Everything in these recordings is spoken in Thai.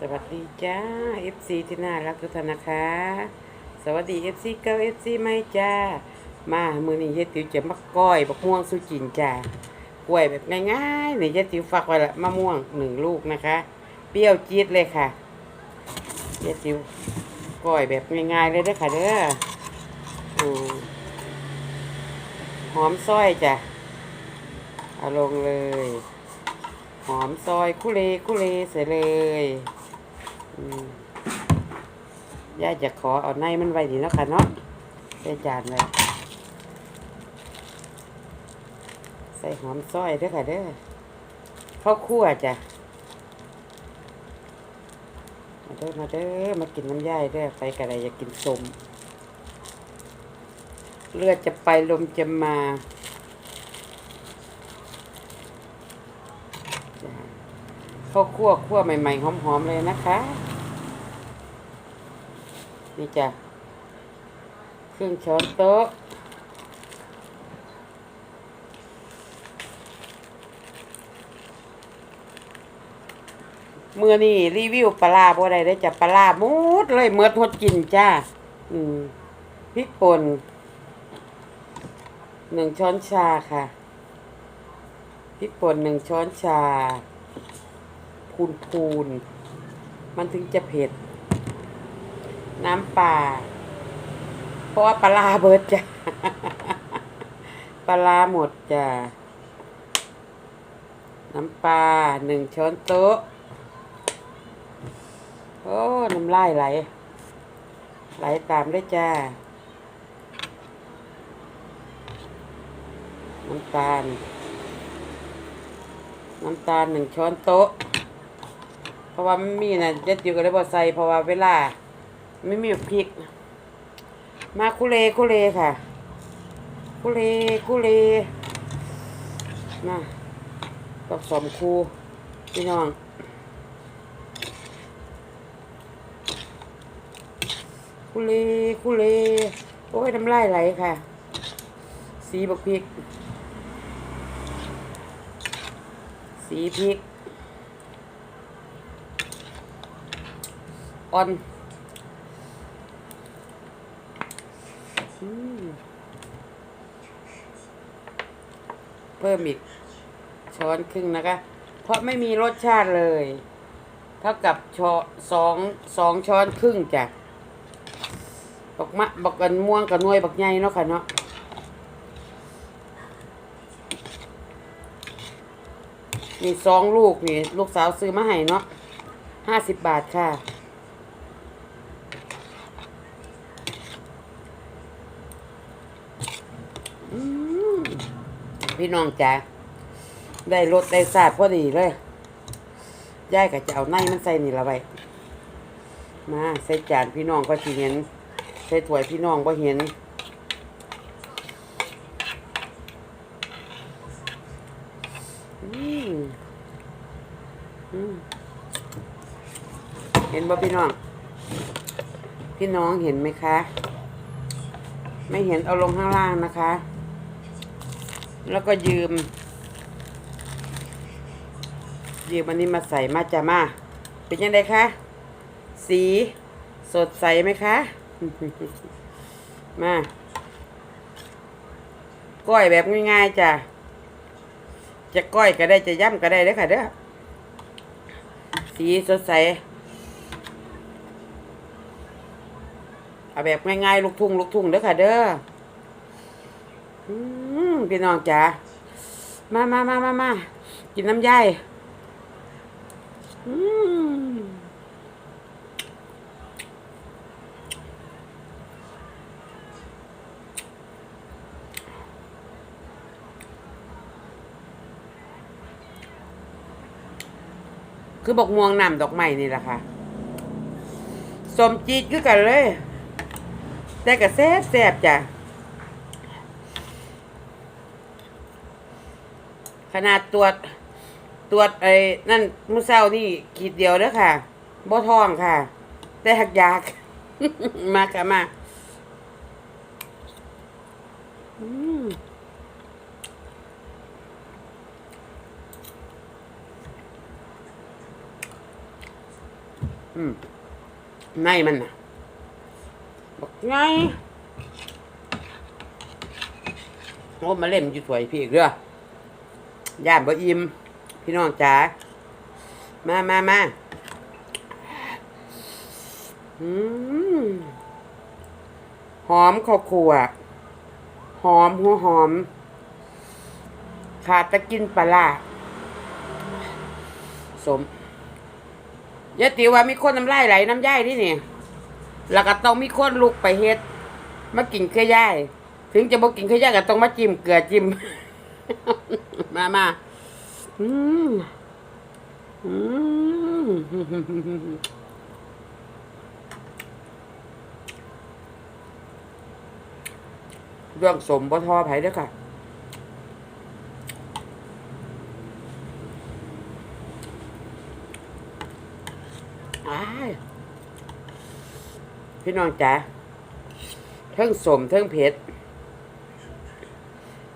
สวัสดีจ้า FC ที่น่ารักทุกท่านนะคะ สวัสดี FC เก้า FC ไม่จ้า มามือนี้เยติ๋วจะมาก้อยบักม่วงสุจินจ้ากล้วยแบบง่ายๆนี่ยเยติ๋วฝากไว้ละมะม่วงหนึ่งลูกนะคะ เปรี้ยวจี๊ดเลยค่ะเยติ๋วก้อยแบบง่ายๆเลยเด้อค่ะเด้อหอมซอยจ้ะเอาลงเลย หอมซอยคุเลคุเลใส่เลย อืมย่าจะขอเอาในมันไว้ดีเนาะค่ะเนาะใส่จานเลยใส่หอมซอยด้อค่ะเด้อข้าวคั่วจ้ะมาเด้อมาเด้อมากินน้ำย่ายเด้อไปกะไรอยากกินสมเลือดจะไปลมจะมาข้าวคั่วคั่วใหม่ๆหอมๆเลยนะคะ นี่จ้ะครึ่งช้อนโต๊ะเมื่อนี่รีวิวปลาบ่ได้ได้จะปลาหมุดเลยเมือดหดกินจ้า อืมพริกป่นหนึ่งช้อนชาค่ะพริกป่นหนึ่งช้อนชาพูนพูนมันถึงจะเผ็ด น้ำปลาเพราะว่าปลาเบิดจ้ะปลาหมดจ้ะน้ำปลาหนึ่งช้อนโต๊ะโอ้น้ำลายไหล ไหลตามด้วยจ้าน้ำตาล น้ำตาลหนึ่งช้อนโต๊ะ เพราะว่าไม่มีนะเจ็ดอยู่ก็เลยบอใส่เพราะว่าเวลา ไม่มีพริก มาคุเลคุเลค่ะ คุเลคุเลมากับสมคูพี่น้องคุเลคุเลโอ้ยน้ำลายไหลค่ะ สีบักพริก สีพริกอ่อนอืมเพิ่มอีกช้อนครึ่งนะคะ เพราะไม่มีรสชาติเลย เท่ากับช้อสองสองช้อนครึ่งจ้ะบักมะบักกันม่วงกับนวยบักใหญ่เนาะค่ะเนาะนี่สองลูกนี่ ลูกสาวซื้อมาให้เนาะห้าสิบบาทค่ะ อืม พี่น้องจ๋าได้รสได้สาดพอดีเลยย่ายก็จะเอาในมันใส่นี่ละไว้มาใส่จานพี่น้องก็สิเห็น ใส่ถ้วยพี่น้องก็เห็นเห็นบ่พี่น้อง พี่น้องเห็นไหมคะ ไม่เห็นเอาลงข้างล่างนะคะ แล้วก็ยืม ยืมอันนี้มาใส่มาจะมา เป็นยังไงคะ สีสดใสไหมคะ มาก้อยแบบง่ายๆจ้ะ จะก้อยก็ได้จะย่ำก็ได้เด้อค่ะเด้อ สีสดใส เอาแบบง่ายๆลูกทุ่งลูกทุ่งเด้อค่ะเด้ออื พี่น้องจ๋ามามามามามากินน้ำย่ายคือบอกม่วงนำดอกไม้นี่แหละค่ะสมจีดคือกันเลย แต่ก็แซ่บแซบจ้ะ ขนาดตรวจตรวจไอ้นั่นมื้อเช้านี่ขีดเดียวเด้อค่ะบ่ท้องค่ะ แต่หักยากมาค่ะมาอืมอืมในมันน่ะบอกไงโอ้มาเล่นอยู่สวยพี่อีกเด้อ ย่านบ่อิ่มพี่น้องจ๋ามามามาอืมหอมข้าวคั่วหอมหัวหอม ขาดตะกินปลาสมยายติว่ามีคนน้ำลายไหลน้ำย่ายนี่นี่แล้วก็ต้องมีคนลุกไปเฮ็ด มากินเคยย่าย ถึงจะบอกินเคยย่ายก็ต้องมาจิ้มเกลือจิ้ม มามาอืมอืมเรื่องสมบทอไผเด้อค่ะอ้พี่น้องจ๋าเทิงสมเทิงเผ็ด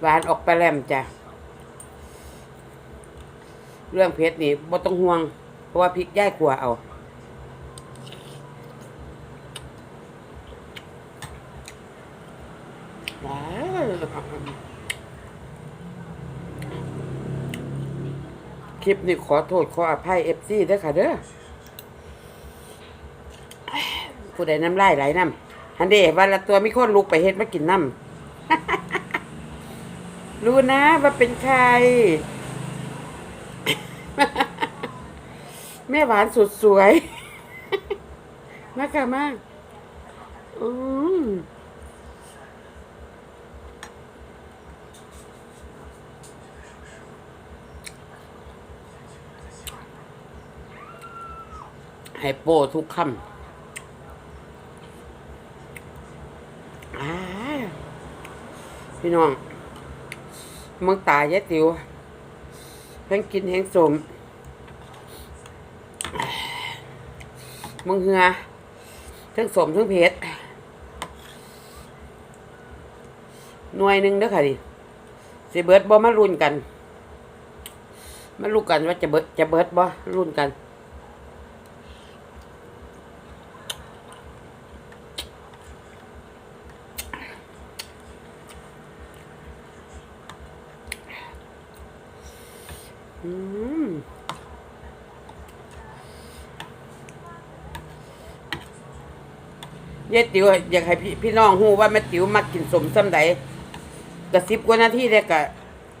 หวานออกไปแลมจ้ะ เรื่องเผ็ดนี่บ่ต้องห่วง เพราะว่าพริกย่ายขัวเอา ว้าวคลิปนี้ขอโทษขออภัยเอฟซีด้วยค่ะเด้อผู้ใดน้ำลายไหลน้ำฮันเดวันละตัวมีคนลุกไปเฮ็ดมากินน้ำ รู้นะว่าเป็นใคร แม่หวานสุดสวยมากค่ะมาก อืมให้โปทุกคำอ่าพี่น้องมึงตายยะติวเพิ่งกินแหงสม มึงเหือทั้งสมทั้งเผ็ดหน่วยหนึ่งเด้อค่ะดิสิเบิร์ดบ่มารุ่นกัน มาลุ้นกันว่าจะเบิร์ดจะเบิร์ดบ่รุ่นกันอืม เยติ๋วอยากให้พี่พี่น้องฮู้ว่าแม่ติ๋วมักกินสมซ้ำใดกระซิบกว่านาทีเด็กะ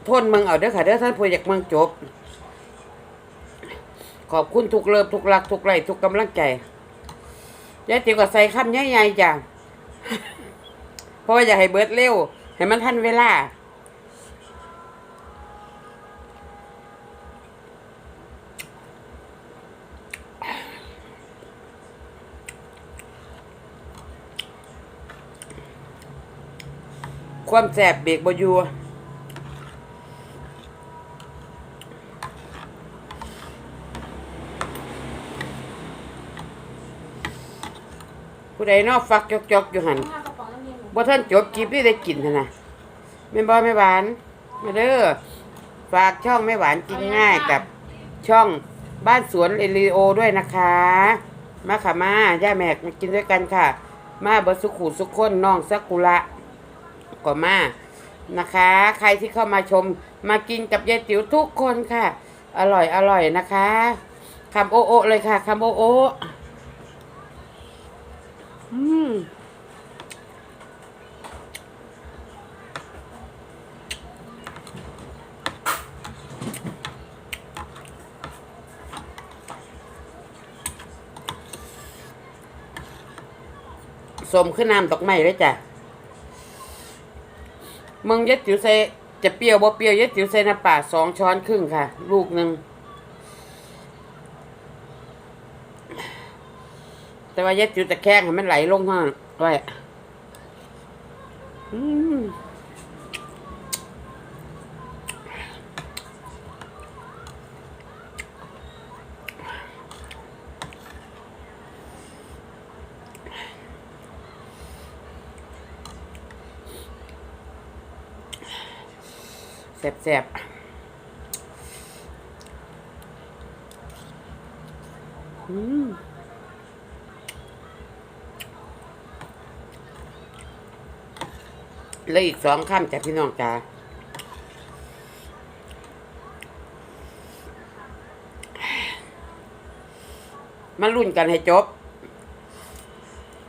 ทนเมืองเอาเด้อค่ะเด้อท่านผู้อยากเมืองจบ ขอบคุณทุกเลิฟทุกรักทุกไลค์ทุกกำลังใจยายติ๋วก็ใส่คำใหญ่ๆจ้ะเพราะว่าอยากให้เบิดเร็ว ให้มันทันเวลา ความแสบเบรกบอยู่ผู้ใดนอกฟักจอกๆอยู่หันห้ากระป๋องน้ำเย็นหนูบ่ท่านจบคลิปที่ได้กินหั่นนะแม่นบ่แม่หวานมาเด้อฝากช่องแม่หวานกินง่ายกับช่องบ้านสวนเอลิโอด้วยนะคะ มาค่ะมาย่าแมกมากินด้วยกันค่ะ มาเบอร์สุขุสุขคนน้องสักกุระ ก็มานะคะ ใครที่เข้ามาชมมากินกับยายติ๋วทุกคนค่ะ อร่อยอร่อยนะคะคำโอโอเลยค่ะคำโอโออืมสมขึ้นน้ำดอกไม้เลยจ้ะ มึงยัดจิ๋วใส่จะเปรี้ยวบ่เปรี้ยวยัดจิ๋วใส่น้ำปลาสองช้อนครึ่งค่ะ ลูกหนึ่งแต่ว่ายัดจิ๋วจะแข้งให้มันไหลลงห้างไว้อืม แสบแล้วอีกสองข้ามจากพี่น้องจ้ามารุ่นกันให้จบ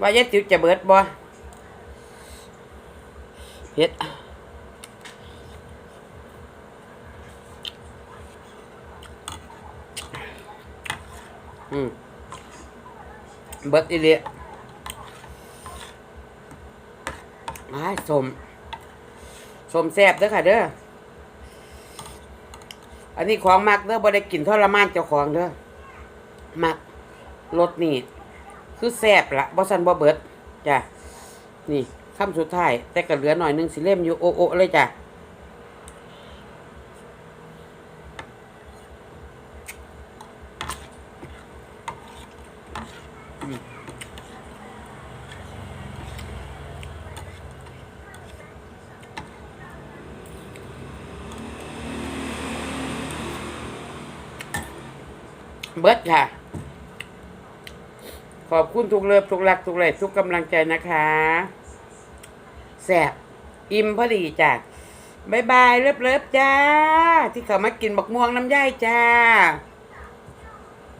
ว่ายายติ๋วจะเบิดบ่เฮ็ด อืมเบิดอีเลียอ้าสมสมแซ่บเด้อค่ะเด้อ อันนี้ของมักเด้อบ่ได้กินทรมานเจ้าของเด้อ มักรสนี่ คือแซ่บละบ่ซันบ่เบิดจ้ะ นี่คำสุดท้าย แต่ก็เหลือหน่อยนึงสิเล่มอยู่โอโอะเลยจ้ะ เบิดค่ะ ขอบคุณทุกเลิฟทุกรักทุกเลยทุกกำลังใจนะคะแสบอิ่มพอดีจ้ะบายบายเลิฟเลิฟจ้า ที่เขามากินบักม่วงน้ำย่ายจ้า